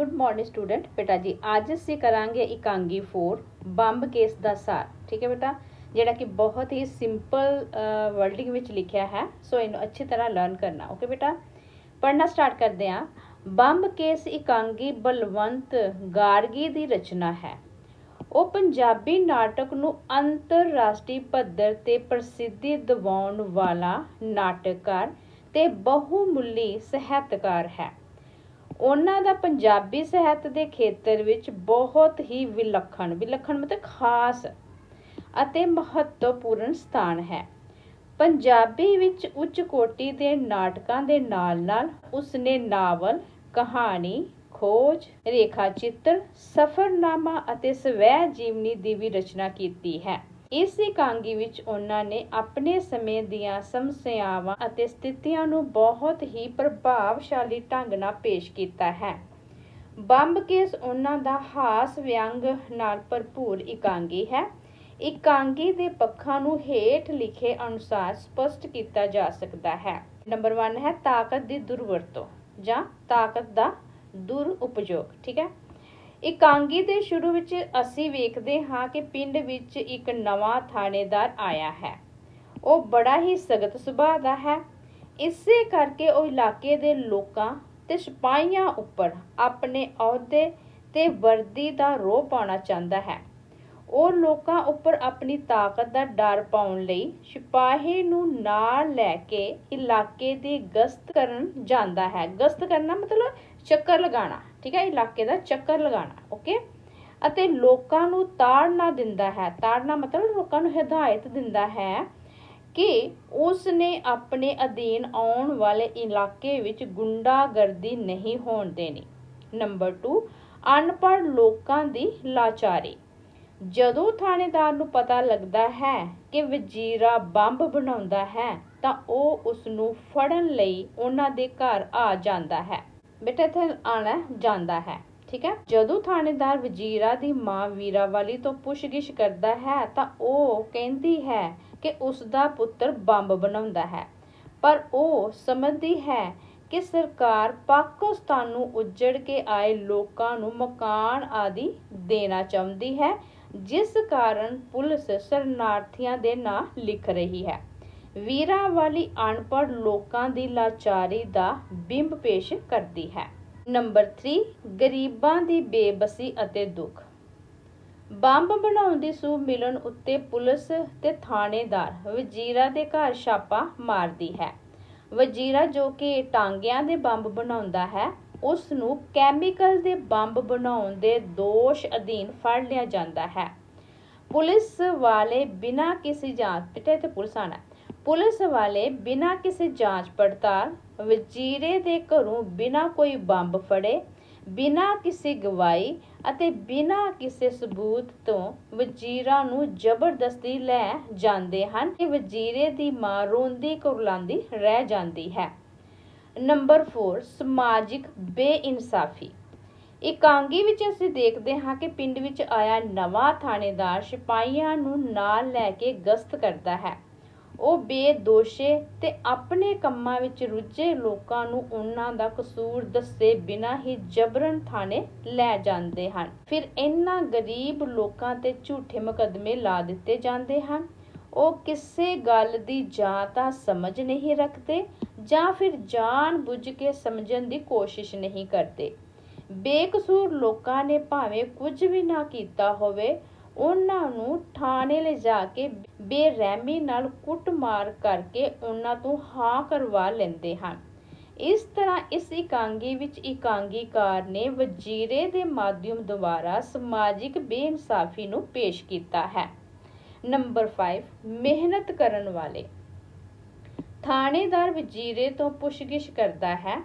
Good morning student. ਬੇਟਾ ਜੀ, ਅੱਜ ਅਸੀਂ ਕਰਾਂਗੇ ਇਕਾਂਗੀ 4 ਬੰਬ ਕੇਸ ਦਾ ਸਾਰ। ਠੀਕ ਹੈ ਬੇਟਾ? ਜਿਹੜਾ ਕਿ ਬਹੁਤ ਹੀ ਸਿੰਪਲ ਵਰਡਿੰਗ ਵਿੱਚ ਲਿਖਿਆ ਹੈ। ਸੋ ਇਹਨੂੰ ਅੱਛੀ ਤਰ੍ਹਾਂ ਲਰਨ ਕਰਨਾ। ਓਕੇ ਬੇਟਾ? ਪੜ੍ਹਨਾ ਸਟਾਰਟ ਕਰਦੇ ਹਾਂ। ਬੰਬ ਕੇਸ ਇਕਾਂਗੀ ਬਲਵੰਤ ਗਾਰਗੀ ਦੀ ਰਚਨਾ ਹੈ। ਉਹ ਪੰਜਾਬੀ ਨਾਟਕ ਨੂੰ ਅੰਤਰਰਾਸ਼ਟਰੀ ਪੱਧਰ ਤੇ ਪ੍ਰਸਿੱਧੀ ਦਿਵਾਉਣ ਵਾਲਾ ਨਾਟਕਕਾਰ ਤੇ ਬਹੁਮੁੱਲੀ ਸਾਹਿਤਕਾਰ ਹੈ। ਉਹਨਾਂ ਦਾ ਪੰਜਾਬੀ ਸਾਹਿਤ ਦੇ ਖੇਤਰ ਵਿੱਚ ਬਹੁਤ ਹੀ ਵਿਲੱਖਣ ਵਿਲੱਖਣ ਮਤਲਬ ਖਾਸ ਅਤੇ ਮਹੱਤਵਪੂਰਨ ਸਥਾਨ ਹੈ। ਪੰਜਾਬੀ ਵਿੱਚ ਉੱਚ ਕੋਟੀ ਦੇ ਨਾਟਕਾਂ ਦੇ ਨਾਲ-ਨਾਲ ਉਸਨੇ ਨਾਵਲ, ਕਹਾਣੀ, ਖੋਜ, ਰੇਖਾ ਚਿੱਤਰ, ਸਫਰਨਾਮਾ ਅਤੇ ਸਵੈ ਜੀਵਨੀ ਦੀ ਵੀ ਰਚਨਾ ਕੀਤੀ ਹੈ। ਇਸ ਇਕਾਂਗੀ ਵਿੱਚ ਉਹਨਾਂ ਨੇ ਆਪਣੇ ਸਮੇਂ ਦੀਆਂ ਸਮੱਸਿਆਵਾਂ ਅਤੇ ਸਥਿਤੀਆਂ ਨੂੰ ਬਹੁਤ ਹੀ ਪ੍ਰਭਾਵਸ਼ਾਲੀ ਢੰਗ ਨਾਲ ਪੇਸ਼ ਕੀਤਾ ਹੈ। ਬੰਬ ਕੇਸ ਉਹਨਾਂ ਦਾ ਹਾਸ ਵਿਅੰਗ ਨਾਲ ਭਰਪੂਰ ਇਕਾਂਗੀ ਹੈ। ਇਕਾਂਗੀ ਦੇ ਪੱਖਾਂ ਨੂੰ ਹੇਠ ਲਿਖੇ ਅਨੁਸਾਰ ਸਪਸ਼ਟ ਕੀਤਾ ਜਾ ਸਕਦਾ ਹੈ। ਨੰਬਰ 1 ਹੈ ਤਾਕਤ ਦੀ ਦੁਰਵਰਤੋਂ ਜਾਂ ਤਾਕਤ ਦਾ ਦੁਰ ਉਪਯੋਗ ਠੀਕ ਹੈ? ਇਕਾਂਗੀ ਦੇ ਸ਼ੁਰੂ ਵਿੱਚ ਅਸੀਂ ਵੇਖਦੇ ਹਾਂ ਕਿ ਪਿੰਡ ਵਿੱਚ ਇੱਕ ਨਵਾਂ ਥਾਣੇਦਾਰ ਆਇਆ ਹੈ। ਉਹ ਬੜਾ ਹੀ ਸਖਤ ਸੁਭਾਅ ਦਾ ਹੈ। ਇਸੇ ਕਰਕੇ ਉਹ ਇਲਾਕੇ ਦੇ ਲੋਕਾਂ ਤੇ ਸਿਪਾਹੀਆਂ ਉੱਪਰ ਆਪਣੇ ਅਹੁਦੇ ਤੇ ਵਰਦੀ ਦਾ ਰੋਹ ਪਾਉਣਾ ਚਾਹੁੰਦਾ ਹੈ। ਉਹ ਲੋਕਾਂ ਉੱਪਰ ਆਪਣੀ ਤਾਕਤ ਦਾ ਡਰ ਪਾਉਣ ਲਈ ਸਿਪਾਹੀ ਨੂੰ ਨਾਲ ਲੈ ਕੇ ਇਲਾਕੇ ਦੀ ਗਸ਼ਤ ਕਰਨ ਜਾਂਦਾ ਹੈ। ਗਸ਼ਤ ਕਰਨਾ ਮਤਲਬ ਚੱਕਰ ਲਗਾਉਣਾ, ਠੀਕ ਹੈ, ਇਲਾਕੇ ਦਾ ਚੱਕਰ ਲਗਾਉਣਾ ਓਕੇ ਅਤੇ ਲੋਕਾਂ ਨੂੰ ਤਾੜਨਾ ਦਿੰਦਾ ਹੈ, ਤਾੜਨਾ ਮਤਲਬ ਲੋਕਾਂ ਨੂੰ ਹਦਾਇਤ ਦਿੰਦਾ ਹੈ ਕਿ ਉਸ ਨੇ ਆਪਣੇ ਅਧੀਨ ਆਉਣ ਵਾਲੇ ਇਲਾਕੇ ਵਿੱਚ ਗੁੰਡਾਗਰਦੀ ਨਹੀਂ ਹੋਣ ਦੇਣੀ। ਨੰਬਰ 2 ਅਨਪੜ੍ਹ ਲੋਕਾਂ ਦੀ ਲਾਚਾਰੀ। ਜਦੋਂ ਥਾਣੇਦਾਰ ਨੂੰ ਪਤਾ ਲੱਗਦਾ ਹੈ ਕਿ ਵਜ਼ੀਰਾ ਬੰਬ ਬਣਾਉਂਦਾ ਹੈ, ਤਾਂ ਉਹ ਉਸ ਨੂੰ ਫੜਨ ਲਈ ਉਹਨਾਂ ਦੇ ਘਰ ਆ ਜਾਂਦਾ ਹੈ। ਬੇਟਾ ਇੱਥੇ ਆਣਾ ਜਾਂਦਾ ਹੈ। ਠੀਕ ਹੈ? ਜਦੋਂ ਥਾਣੇਦਾਰ ਵਜ਼ੀਰਾ ਦੀ ਮਾਂ ਵੀਰਾਵਾਲੀ ਤੋਂ ਪੁੱਛਗਿੱਛ ਕਰਦਾ ਹੈ ਤਾਂ ਉਹ ਕਹਿੰਦੀ ਹੈ ਕਿ ਉਸ ਦਾ ਪੁੱਤਰ ਬੰਬ ਬਣਾਉਂਦਾ ਹੈ। ਪਰ ਉਹ ਸਮਝਦੀ ਹੈ ਕਿ ਸਰਕਾਰ ਪਾਕਿਸਤਾਨ ਨੂੰ ਉੱਜੜ ਕੇ ਆਏ ਲੋਕਾਂ ਨੂੰ ਮਕਾਨ ਆਦਿ ਦੇਣਾ ਚਾਹੁੰਦੀ ਹੈ, ਜਿਸ ਕਾਰਨ ਪੁਲਿਸ ਸ਼ਰਨਾਰਥੀਆਂ ਦੇ ਨਾਂ ਲਿਖ ਰਹੀ ਹੈ। ਵੀਰਾਂ ਵਾਲੀ ਅਨਪੜ੍ਹ ਲੋਕਾਂ ਦੀ ਲਾਚਾਰੀ ਦਾ ਬਿੰਬ ਪੇਸ਼ ਕਰਦੀ ਹੈ। ਨੰਬਰ 3 ਗਰੀਬਾਂ ਦੀ ਬੇਬਸੀ ਅਤੇ ਦੁੱਖ। ਬੰਬ ਬਣਾਉਣ ਦੀ ਸੂਹ ਮਿਲਣ ਉੱਤੇ ਪੁਲਿਸ ਤੇ ਥਾਣੇਦਾਰ ਵਜ਼ੀਰਾ ਦੇ ਘਰ ਛਾਪਾ ਮਾਰਦੀ ਹੈ। ਵਜ਼ੀਰਾ ਜੋ ਕਿ ਟਾਂਗਿਆਂ ਦੇ ਬੰਬ ਬਣਾਉਂਦਾ ਹੈ ਉਸ ਨੂੰ ਕੈਮੀਕਲ ਦੇ ਬੰਬ ਬਣਾਉਣ ਦੇ ਦੋਸ਼ ਅਧੀਨ ਫੜ ਲਿਆ ਜਾਂਦਾ ਹੈ। ਪੁਲਿਸ ਵਾਲੇ ਬਿਨਾਂ ਕਿਸੇ ਜਾਂਚ ਪਿੱਟੇ ਤੇ ਪੁਲਿਸ ਆਣਾ ਪੁਲਿਸ ਵਾਲੇ ਬਿਨਾਂ ਕਿਸੇ ਜਾਂਚ ਪੜਤਾਲ ਵਜ਼ੀਰੇ ਦੇ ਘਰੋਂ ਬਿਨਾਂ ਕੋਈ ਬੰਬ ਫੜੇ, ਬਿਨਾਂ ਕਿਸੇ ਗਵਾਹੀ ਅਤੇ ਬਿਨਾਂ ਕਿਸੇ ਸਬੂਤ ਤੋਂ ਵਜ਼ੀਰਾਂ ਨੂੰ ਜ਼ਬਰਦਸਤੀ ਲੈ ਜਾਂਦੇ ਹਨ ਕਿ ਵਜ਼ੀਰੇ ਦੀ ਮਾਂ ਰੋਂਦੀ ਕੁਰਲਾਂਦੀ ਰਹਿ ਜਾਂਦੀ ਹੈ। ਨੰਬਰ 4 ਸਮਾਜਿਕ ਬੇਇਨਸਾਫੀ। ਇਕਾਂਗੀ ਵਿੱਚ ਅਸੀਂ ਦੇਖਦੇ ਹਾਂ ਕਿ ਪਿੰਡ ਵਿੱਚ ਆਇਆ ਨਵਾਂ ਥਾਣੇਦਾਰ ਸਿਪਾਹੀਆਂ ਨੂੰ ਨਾਲ ਲੈ ਕੇ ਗਸ਼ਤ ਕਰਦਾ ਹੈ। ਉਹ ਬੇਦੋਸ਼ੇ ਤੇ ਆਪਣੇ ਕੰਮਾਂ ਵਿੱਚ ਰੁੱਝੇ ਲੋਕਾਂ ਨੂੰ ਉਹਨਾਂ ਦਾ ਕਸੂਰ ਦੱਸੇ ਬਿਨਾਂ ਹੀ ਜਬਰਨ ਥਾਣੇ ਲੈ ਜਾਂਦੇ ਹਨ। ਫਿਰ ਇਹਨਾਂ ਗਰੀਬ ਲੋਕਾਂ ਤੇ ਝੂਠੇ ਮੁਕੱਦਮੇ ਲਾ ਦਿੱਤੇ ਜਾਂਦੇ ਹਨ। ਉਹ ਕਿਸੇ ਗੱਲ ਦੀ ਜਾਂ ਤਾਂ ਸਮਝ ਨਹੀਂ ਰੱਖਦੇ ਜਾਂ ਫਿਰ ਜਾਣ ਬੁੱਝ ਕੇ ਸਮਝਣ ਦੀ ਕੋਸ਼ਿਸ਼ ਨਹੀਂ ਕਰਦੇ। ਬੇਕਸੂਰ ਲੋਕਾਂ ਨੇ ਭਾਵੇਂ ਕੁਝ ਵੀ ਨਾ ਕੀਤਾ ਹੋਵੇ ਉਹਨਾਂ ਨੂੰ ਥਾਣੇ ਲੈ ਕੇ ਬੇਰਹਿਮੀ ਨਾਲ ਕੁੱਟਮਾਰ ਕਰਕੇ ਉਹਨਾਂ ਤੋਂ ਹਾਂ ਕਰਵਾ ਲੈਂਦੇ ਹਨ। ਇਸ ਤਰ੍ਹਾਂ ਇਸ ਇਕਾਂਗੀ ਵਿੱਚ ਇਕਾਂਗੀਕਾਰ ਨੇ ਵਜ਼ੀਰੇ ਦੇ ਮਾਧਿਅਮ ਦੁਆਰਾ ਸਮਾਜਿਕ ਬੇਇਨਸਾਫੀ ਨੂੰ ਪੇਸ਼ ਕੀਤਾ ਹੈ। ਨੰਬਰ 5 ਮਿਹਨਤ ਕਰਨ ਵਾਲੇ। ਥਾਣੇਦਾਰ ਵਜ਼ੀਰੇ ਤੋਂ ਪੁੱਛਗਿੱਛ ਕਰਦਾ ਹੈ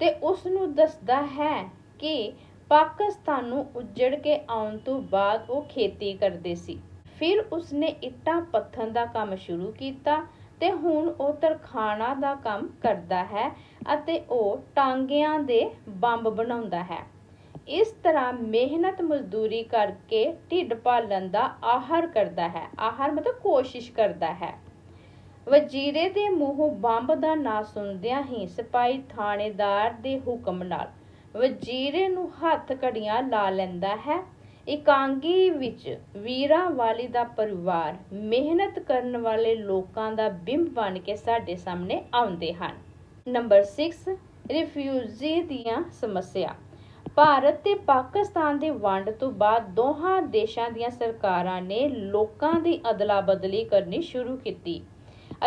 ਤੇ ਉਸ ਨੂੰ ਦੱਸਦਾ ਹੈ ਕਿ ਪਾਕਿਸਤਾਨ ਨੂੰ ਉੱਜੜ ਕੇ ਆਉਣ ਤੋਂ ਬਾਅਦ ਉਹ ਖੇਤੀ ਕਰਦੇ ਸੀ। ਫਿਰ ਉਸਨੇ ਇੱਟਾਂ ਪੱਥਨ ਦਾ ਕੰਮ ਸ਼ੁਰੂ ਕੀਤਾ ਤੇ ਹੁਣ ਉਹ ਤਰਖਾਣਾ ਦਾ ਕੰਮ ਕਰਦਾ ਹੈ ਅਤੇ ਉਹ ਟਾਂਗਿਆਂ ਦੇ ਬੰਬ ਬਣਾਉਂਦਾ ਹੈ। ਇਸ ਤਰ੍ਹਾਂ ਮਿਹਨਤ ਮਜ਼ਦੂਰੀ ਕਰਕੇ ਢਿੱਡ ਪਾਲਣ ਦਾ ਆਹਰ ਕਰਦਾ ਹੈ। ਆਹਰ ਮਤਲਬ ਕੋਸ਼ਿਸ਼ ਕਰਦਾ ਹੈ। ਵਜ਼ੀਰੇ ਦੇ ਮੂੰਹੋਂ ਬੰਬ ਦਾ ਨਾਂ ਸੁਣਦਿਆਂ ਹੀ ਸਿਪਾਹੀ ਥਾਣੇਦਾਰ ਦੇ ਹੁਕਮ ਨਾਲ ਵਜ਼ੀਰੇ ਨੂੰ ਹੱਥ ਘੜੀਆਂ ਲਾ ਲੈਂਦਾ ਹੈ। ਇਕਾਂਗੀ ਵਿੱਚ ਵੀਰਾਂ ਵਾਲੀ ਦਾ ਪਰਿਵਾਰ ਮਿਹਨਤ ਕਰਨ ਵਾਲੇ ਲੋਕਾਂ ਦਾ ਬਿੰਬ ਬਣ ਕੇ ਸਾਡੇ ਸਾਹਮਣੇ ਆਉਂਦੇ ਹਨ। ਨੰਬਰ 6 ਰਿਫਿਊਜੀ ਦੀਆਂ ਸਮੱਸਿਆ। ਭਾਰਤ ਤੇ ਪਾਕਿਸਤਾਨ ਦੀ ਵੰਡ ਤੋਂ ਬਾਅਦ ਦੋਹਾਂ ਦੇਸ਼ਾਂ ਦੀਆਂ ਸਰਕਾਰਾਂ ਨੇ ਲੋਕਾਂ ਦੀ ਅਦਲਾ-ਬਦਲੀ ਕਰਨੀ ਸ਼ੁਰੂ ਕੀਤੀ।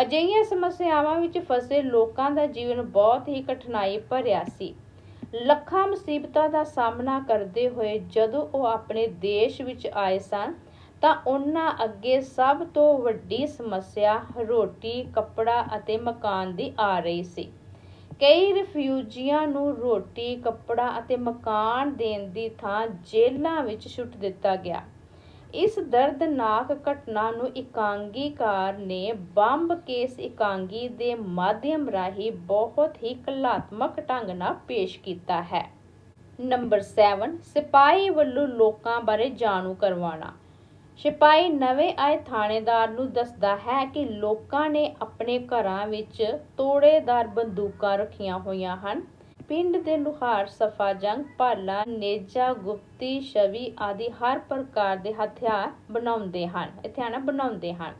ਅਜਿਹੀਆਂ ਸਮੱਸਿਆਵਾਂ ਵਿੱਚ ਫਸੇ ਲੋਕਾਂ ਦਾ ਜੀਵਨ ਬਹੁਤ ਹੀ ਕਠਿਨਾਈ ਭਰਿਆ ਸੀ। ਲੱਖਾਂ ਮੁਸੀਬਤਾਂ ਦਾ ਸਾਹਮਣਾ ਕਰਦੇ ਹੋਏ ਜਦੋਂ ਉਹ ਆਪਣੇ ਦੇਸ਼ ਵਿੱਚ ਆਏ ਸਨ ਤਾਂ ਉਹਨਾਂ ਅੱਗੇ ਸਭ ਤੋਂ ਵੱਡੀ ਸਮੱਸਿਆ ਰੋਟੀ, ਕੱਪੜਾ ਅਤੇ ਮਕਾਨ ਦੀ ਆ ਰਹੀ ਸੀ। ਕਈ ਰਿਫਿਊਜੀਆਂ ਨੂੰ ਰੋਟੀ, ਕੱਪੜਾ ਅਤੇ ਮਕਾਨ ਦੇਣ ਦੀ ਥਾਂ ਜੇਲ੍ਹਾਂ ਵਿੱਚ ਸੁੱਟ ਦਿੱਤਾ ਗਿਆ। ਇਸ ਦਰਦਨਾਕ ਘਟਨਾ ਨੂੰ ਇਕਾਂਗੀਕਾਰ ਨੇ ਬੰਬ ਕੇਸ ਇਕਾਂਗੀ ਦੇ ਮਾਧਿਅਮ ਰਾਹੀਂ ਬਹੁਤ ਹੀ ਕਲਾਤਮਕ ਢੰਗ ਨਾਲ ਪੇਸ਼ ਕੀਤਾ ਹੈ। ਨੰਬਰ 7 ਸਿਪਾਹੀ ਵੱਲੋਂ ਲੋਕਾਂ ਬਾਰੇ ਜਾਣੂ ਕਰਵਾਉਣਾ। ਸਿਪਾਹੀ ਨਵੇਂ ਆਏ ਥਾਣੇਦਾਰ ਨੂੰ ਦੱਸਦਾ ਹੈ ਕਿ ਲੋਕਾਂ ਨੇ ਆਪਣੇ ਘਰਾਂ ਵਿੱਚ ਤੋੜੇਦਾਰ ਬੰਦੂਕਾਂ ਰੱਖੀਆਂ ਹੋਈਆਂ ਹਨ। ਪਿੰਡ ਦੇ ਲੁਹਾਰ ਸਫਾ ਜੰਗ, ਭਾਲਾ, ਨੇਜਾ, ਗੁਪਤੀ, ਸ਼ਵੀ ਆਦਿ ਹਰ ਪ੍ਰਕਾਰ ਦੇ ਹਥਿਆਰ ਬਣਾਉਂਦੇ ਹਨ, ਹਥਿਆਰ ਬਣਾਉਂਦੇ ਹਨ।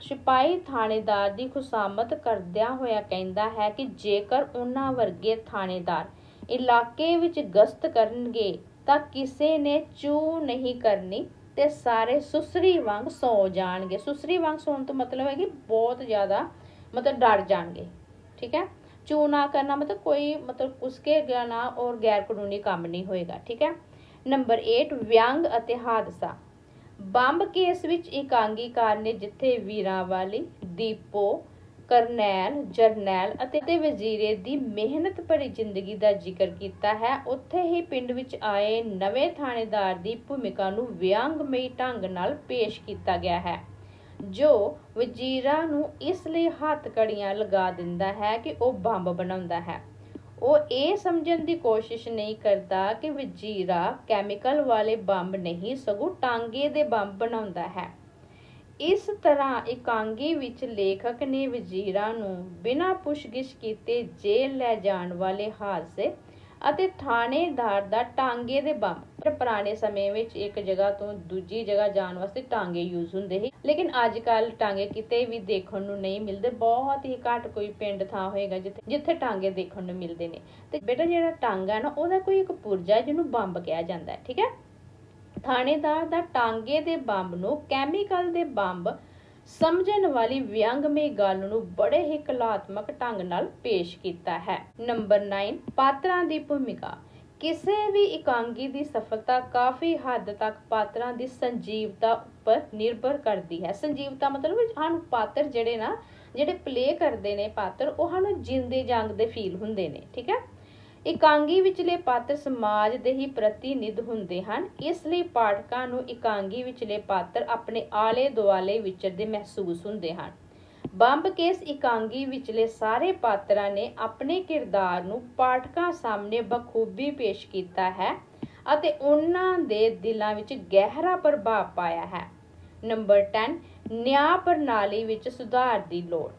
ਸਿਪਾਹੀ ਥਾਣੇਦਾਰ ਦੀ ਖੁਸ਼ਾਮਤ ਕਰਦਿਆਂ ਹੋਇਆ ਕਹਿੰਦਾ ਹੈ ਕਿ ਜੇਕਰ ਉਹਨਾਂ ਵਰਗੇ ਥਾਣੇਦਾਰ ਇਲਾਕੇ ਵਿੱਚ ਗਸ਼ਤ ਕਰਨਗੇ ਤਾਂ ਕਿਸੇ ਨੇ ਚੂ ਨਹੀਂ ਕਰਨੀ ਤੇ ਸਾਰੇ ਸੁਸਰੀ ਵਾਂਗ ਸੌ ਜਾਣਗੇ। ਸੁਸਰੀ ਵਾਂਗ ਸੌਣ ਤੋਂ ਮਤਲਬ ਹੈ ਕਿ ਬਹੁਤ ਜ਼ਿਆਦਾ ਮਤਲਬ ਡਰ ਜਾਣਗੇ। ਠੀਕ ਹੈ? ਚੂ ਨਾ ਕਰਨਾ, ਮਤਲਬ ਕੋਈ ਮਤਲਬ ਉਸਕੇ ਨਾ ਔਰ ਗੈਰ ਕੰਮ ਨਹੀਂ ਹੋਏਗਾ, ਠੀਕ ਹੈ? ਨੰਬਰ 8 ਵਿਅੰਗ ਅਤੇ ਹਾਦਸਾ। ਬੰਬ ਕੇਸ ਵਿੱਚ ਇਕਾਂਗੀਕਾਰ ਨੇ ਜਿੱਥੇ ਵੀਰਾਂ ਵਾਲੀ ਦੀਪੋ, ਕਰਨੈਲ, ਜਰਨੈਲ ਅਤੇ ਤੇ ਵਜ਼ੀਰੇ ਦੀ ਮਿਹਨਤ ਭਰੀ ਜ਼ਿੰਦਗੀ ਦਾ ਜ਼ਿਕਰ ਕੀਤਾ ਹੈ, ਉੱਥੇ ਹੀ ਪਿੰਡ ਵਿੱਚ ਆਏ ਨਵੇਂ ਥਾਣੇਦਾਰ ਦੀ ਭੂਮਿਕਾ ਨੂੰ ਵਿਅੰਗਮਈ ਢੰਗ ਨਾਲ ਪੇਸ਼ ਕੀਤਾ ਗਿਆ ਹੈ। ਜੋ ਵਜ਼ੀਰਾ ਨੂੰ ਇਸ ਲਈ ਹੱਥ ਕੜੀਆਂ ਲਗਾ ਦਿੰਦਾ ਹੈ ਕਿ ਉਹ ਬੰਬ ਬਣਾਉਂਦਾ ਹੈ। ਉਹ ਇਹ ਸਮਝਣ ਦੀ ਕੋਸ਼ਿਸ਼ ਨਹੀਂ ਕਰਦਾ ਕਿ ਵਜ਼ੀਰਾ ਕੈਮੀਕਲ ਵਾਲੇ ਬੰਬ ਨਹੀਂ, ਸਗੋਂ ਟਾਂਗੇ ਦੇ ਬੰਬ ਬਣਾਉਂਦਾ ਹੈ। ਇਸ ਤਰ੍ਹਾਂ ਇਕਾਂਗੀ ਵਿੱਚ ਲੇਖਕ ਨੇ ਵਜ਼ੀਰਾ ਨੂੰ ਬਿਨਾਂ ਪੁੱਛਗਿੱਛ ਕੀਤੇ ਜੇਲ੍ਹ ਲੈ ਜਾਣ ਵਾਲੇ ਹਾਦਸੇ ਅਤੇ ਥਾਣੇਦਾਰ ਦਾ ਟਾਂਗੇ ਦੇ ਬੰਬ ਪੁਰਾਣੇ ਸਮੇਂ ਵਿੱਚ ਇੱਕ ਜਗ੍ਹਾ ਤੋਂ ਦੂਜੀ ਜਗ੍ਹਾ ਜਾਣ ਵਾਸਤੇ ਟਾਂਗੇ ਯੂਜ਼ ਹੁੰਦੇ ਸੀ। ਲੇਕਿਨ ਅੱਜ ਕੱਲ ਟਾਂਗੇ ਕਿਤੇ ਵੀ ਦੇਖਣ ਨੂੰ ਨਹੀਂ ਮਿਲਦੇ, ਬਹੁਤ ਹੀ ਘੱਟ ਕੋਈ ਪਿੰਡ ਥਾਂ ਹੋਏਗਾ ਜਿੱਥੇ ਜਿੱਥੇ ਟਾਂਗੇ ਦੇਖਣ ਨੂੰ ਮਿਲਦੇ ਨੇ। ਤੇ ਬੇਟਾ ਜਿਹੜਾ ਟਾਂਗਾ ਨਾ, ਉਹਦਾ ਕੋਈ ਇੱਕ ਪੁਰਜਾ ਜਿਹਨੂੰ ਬੰਬ ਕਿਹਾ ਜਾਂਦਾ ਹੈ, ਠੀਕ ਹੈ? ਥਾਣੇਦਾਰ ਦਾ ਟਾਂਗੇ ਦੇ ਬੰਬ ਨੂੰ ਕੈਮੀਕਲ ਦੇ ਬੰਬ ਸਮਝਣ ਵਾਲੀ ਵਿਅੰਗਮਈ ਗੱਲ ਨੂੰ ਬੜੇ ਹੀ ਕਲਾਤਮਕ ਢੰਗ ਨਾਲ ਪੇਸ਼ ਕੀਤਾ ਹੈ। ਨੰਬਰ 9 ਪਾਤਰਾਂ ਦੀ ਭੂਮਿਕਾ। ਕਿਸੇ ਵੀ ਇਕਾਂਗੀ ਦੀ ਸਫਲਤਾ ਕਾਫੀ ਹੱਦ ਤੱਕ ਪਾਤਰਾਂ ਦੀ ਸੰਜੀਵਤਾ ਉੱਪਰ ਨਿਰਭਰ ਕਰਦੀ ਹੈ। ਸੰਜੀਵਤਾ ਮਤਲਬ ਸਾਨੂੰ ਪਾਤਰ ਜਿਹੜੇ ਨਾ, ਜਿਹੜੇ ਪਲੇ ਕਰਦੇ ਨੇ ਪਾਤਰ, ਉਹ ਸਾਨੂੰ ਜਿੰਦੇ ਜਾਂਗਦੇ ਫੀਲ ਹੁੰਦੇ ਨੇ, ਠੀਕ ਹੈ? ਇਕਾਂਗੀ ਵਿਚਲੇ ਪਾਤਰ ਸਮਾਜ ਦੇ ਹੀ ਪ੍ਰਤੀਨਿਧ ਹੁੰਦੇ ਹਨ। ਇਸ ਲਈ ਪਾਠਕਾਂ ਨੂੰ ਇਕਾਂਗੀ ਵਿਚਲੇ ਪਾਤਰ ਆਪਣੇ ਆਲੇ ਦੁਆਲੇ ਵਿਚਰਦੇ ਮਹਿਸੂਸ ਹੁੰਦੇ ਹਨ। ਬੰਬ ਕੇਸ ਇਕਾਂਗੀ ਵਿਚਲੇ ਸਾਰੇ ਪਾਤਰਾਂ ਨੇ ਆਪਣੇ ਕਿਰਦਾਰ ਨੂੰ ਪਾਠਕਾਂ ਸਾਹਮਣੇ ਬਖੂਬੀ ਪੇਸ਼ ਕੀਤਾ ਹੈ ਅਤੇ ਉਹਨਾਂ ਦੇ ਦਿਲਾਂ ਵਿੱਚ ਗਹਿਰਾ ਪ੍ਰਭਾਵ ਪਾਇਆ ਹੈ। ਨੰਬਰ 10 ਨਿਆਂ ਪ੍ਰਣਾਲੀ ਵਿੱਚ ਸੁਧਾਰ ਦੀ ਲੋੜ।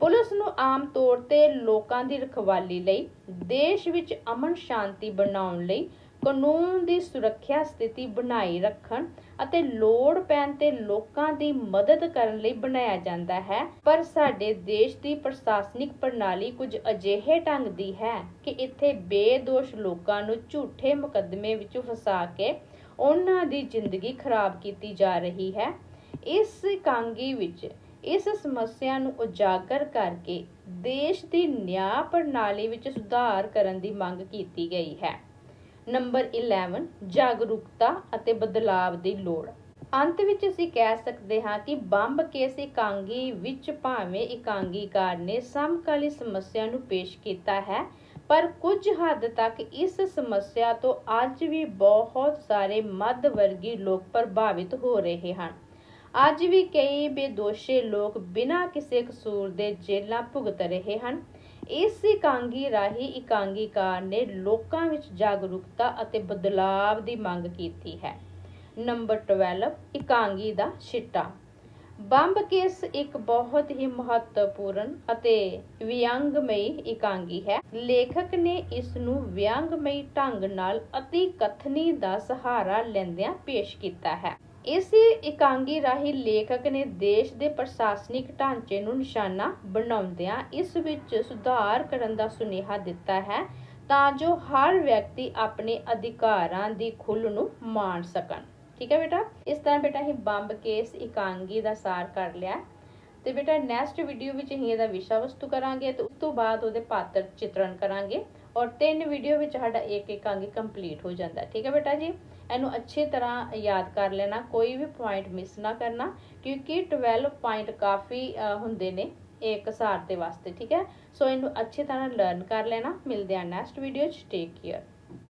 ਪੁਲਿਸ ਨੂੰ ਆਮ ਤੌਰ ਤੇ ਲੋਕਾਂ ਦੀ ਰਖਵਾਲੀ ਲਈ, ਦੇਸ਼ ਵਿੱਚ ਅਮਨ ਸ਼ਾਂਤੀ ਬਣਾਉਣ ਲਈ ਕਾਨੂੰਨ ਦੀ ਸੁਰੱਖਿਆ ਸਥਿਤੀ ਬਣਾਈ ਰੱਖਣ ਅਤੇ ਲੋੜ ਪੈਣ ਤੇ ਲੋਕਾਂ ਦੀ ਮਦਦ ਕਰਨ ਲਈ ਬਣਾਇਆ ਜਾਂਦਾ ਹੈ। ਪਰ ਸਾਡੇ ਦੇਸ਼ ਦੀ ਪ੍ਰਸ਼ਾਸਨਿਕ ਪ੍ਰਣਾਲੀ ਕੁਝ ਅਜਿਹੇ ਢੰਗ ਦੀ ਹੈ ਕਿ ਇੱਥੇ ਬੇਦੋਸ਼ ਲੋਕਾਂ ਨੂੰ ਝੂਠੇ ਮੁਕੱਦਮੇ ਵਿੱਚ ਫਸਾ ਕੇ ਉਹਨਾਂ ਦੀ ਜ਼ਿੰਦਗੀ ਖਰਾਬ ਕੀਤੀ ਜਾ ਰਹੀ ਹੈ। ਇਸ ਕਾਂਗੀ ਵਿੱਚ ਇਸ ਸਮੱਸਿਆ ਨੂੰ ਉਜਾਗਰ ਕਰਕੇ ਦੇਸ਼ ਦੀ ਨਿਆਂ ਪ੍ਰਣਾਲੀ ਵਿੱਚ ਸੁਧਾਰ ਕਰਨ ਦੀ ਮੰਗ ਕੀਤੀ ਗਈ ਹੈ। ਨੰਬਰ 11 ਜਾਗਰੂਕਤਾ ਅਤੇ ਬਦਲਾਵ ਦੀ ਲੋੜ। ਅੰਤ ਵਿੱਚ ਅਸੀਂ ਕਹਿ ਸਕਦੇ ਹਾਂ ਕਿ ਬੰਬ ਕੇਸ ਇਕਾਂਗੀ ਵਿੱਚ ਭਾਵੇਂ ਇਕਾਂਗੀਕਾਰ ਨੇ ਸਮਕਾਲੀ ਸਮੱਸਿਆ ਨੂੰ ਪੇਸ਼ ਕੀਤਾ ਹੈ, ਪਰ ਕੁਝ ਹੱਦ ਤੱਕ ਇਸ ਸਮੱਸਿਆ ਤੋਂ ਅੱਜ ਵੀ ਬਹੁਤ ਸਾਰੇ ਮੱਧ ਵਰਗੀ ਲੋਕ ਪ੍ਰਭਾਵਿਤ ਹੋ ਰਹੇ ਹਨ। ਅੱਜ ਵੀ ਕਈ ਬੇਦੋਸ਼ੇ ਲੋਕ ਬਿਨਾਂ ਕਿਸੇ ਕਸੂਰ ਦੇ ਜੇਲਾਂ ਭੁਗਤ ਰਹੇ ਹਨ। ਇਸ ਇਕਾਂਗੀ ਰਾਹੀਂ ਇਕਾਂਗੀਕਾਰ ਨੇ ਲੋਕਾਂ ਵਿੱਚ ਜਾਗਰੂਕਤਾ ਅਤੇ ਬਦਲਾਵ ਦੀ ਮੰਗ ਕੀਤੀ ਹੈ। ਨੰਬਰ 12 ਇਕਾਂਗੀ ਦਾ ਛਿੱਟਾ। ਬੰਬ ਕੇਸ ਇੱਕ ਬਹੁਤ ਹੀ ਮਹੱਤਵਪੂਰਨ ਅਤੇ ਵਿਅੰਗਮਈ ਇਕਾਂਗੀ ਹੈ। ਲੇਖਕ ਨੇ ਇਸ ਨੂੰ ਵਿਅੰਗਮਈ ਢੰਗ ਨਾਲ ਅਤੀ ਕਥਨੀ ਦਾ ਸਹਾਰਾ ਲੈਂਦਿਆਂ ਪੇਸ਼ ਕੀਤਾ ਹੈ। ਇਸ ਇਕਾਂਗੀ ਰਾਹੀਂ ਲੇਖਕ ਨੇ ਦੇਸ਼ ਦੇ ਪ੍ਰਸ਼ਾਸਨਿਕ ਢਾਂਚੇ ਨੂੰ ਨਿਸ਼ਾਨਾ ਬਣਾਉਂਦਿਆਂ ਇਸ ਵਿੱਚ ਸੁਧਾਰ ਕਰਨ ਦਾ ਸੁਨੇਹਾ ਦਿੱਤਾ ਹੈ ਤਾਂ ਜੋ ਹਰ ਵਿਅਕਤੀ ਆਪਣੇ ਅਧਿਕਾਰਾਂ ਦੀ ਖੁੱਲ ਨੂੰ ਮਾਣ ਸਕਣ। ਠੀਕ ਹੈ ਬੇਟਾ? ਇਸ ਤਰ੍ਹਾਂ ਬੇਟਾ ਹੀ ਬੰਬ ਕੇਸ ਇਕਾਂਗੀ ਦਾ ਸਾਰ ਕਰ ਲਿਆ। ਤੇ ਬੇਟਾ ਨੈਕਸਟ ਵੀਡੀਓ ਵਿੱਚ ਅਸੀਂ ਇਹਦਾ ਵਿਸ਼ਾ ਵਸਤੂ ਕਰਾਂਗੇ ਤੇ ਉਸ ਤੋਂ ਬਾਅਦ ਉਹਦੇ ਪਾਤਰ ਚਿੱਤਰਣ ਕਰਾਂਗੇ ਔਰ ਤਿੰਨ ਵੀਡੀਓ ਵਿੱਚ ਸਾਡਾ ਇੱਕ ਇੱਕ ਅੰਗ ਕੰਪਲੀਟ ਹੋ ਜਾਂਦਾ ਠੀਕ ਹੈ ਬੇਟਾ ਜੀ? ਇਹਨੂੰ ਅੱਛੀ ਤਰ੍ਹਾਂ ਯਾਦ ਕਰ ਲੈਣਾ, ਕੋਈ ਵੀ ਪੁਆਇੰਟ ਮਿਸ ਨਾ ਕਰਨਾ, ਕਿਉਂਕਿ 12 ਪੁਆਇੰਟ ਕਾਫੀ ਹੁੰਦੇ ਨੇ ਇੱਕ ਸਾਰ ਦੇ ਵਾਸਤੇ। ਠੀਕ ਹੈ? ਸੋ ਇਹਨੂੰ ਅੱਛੇ ਤਰ੍ਹਾਂ ਲਰਨ ਕਰ ਲੈਣਾ। ਮਿਲਦੇ ਆ ਨੈਕਸਟ ਵੀਡੀਓ ਚ। Take care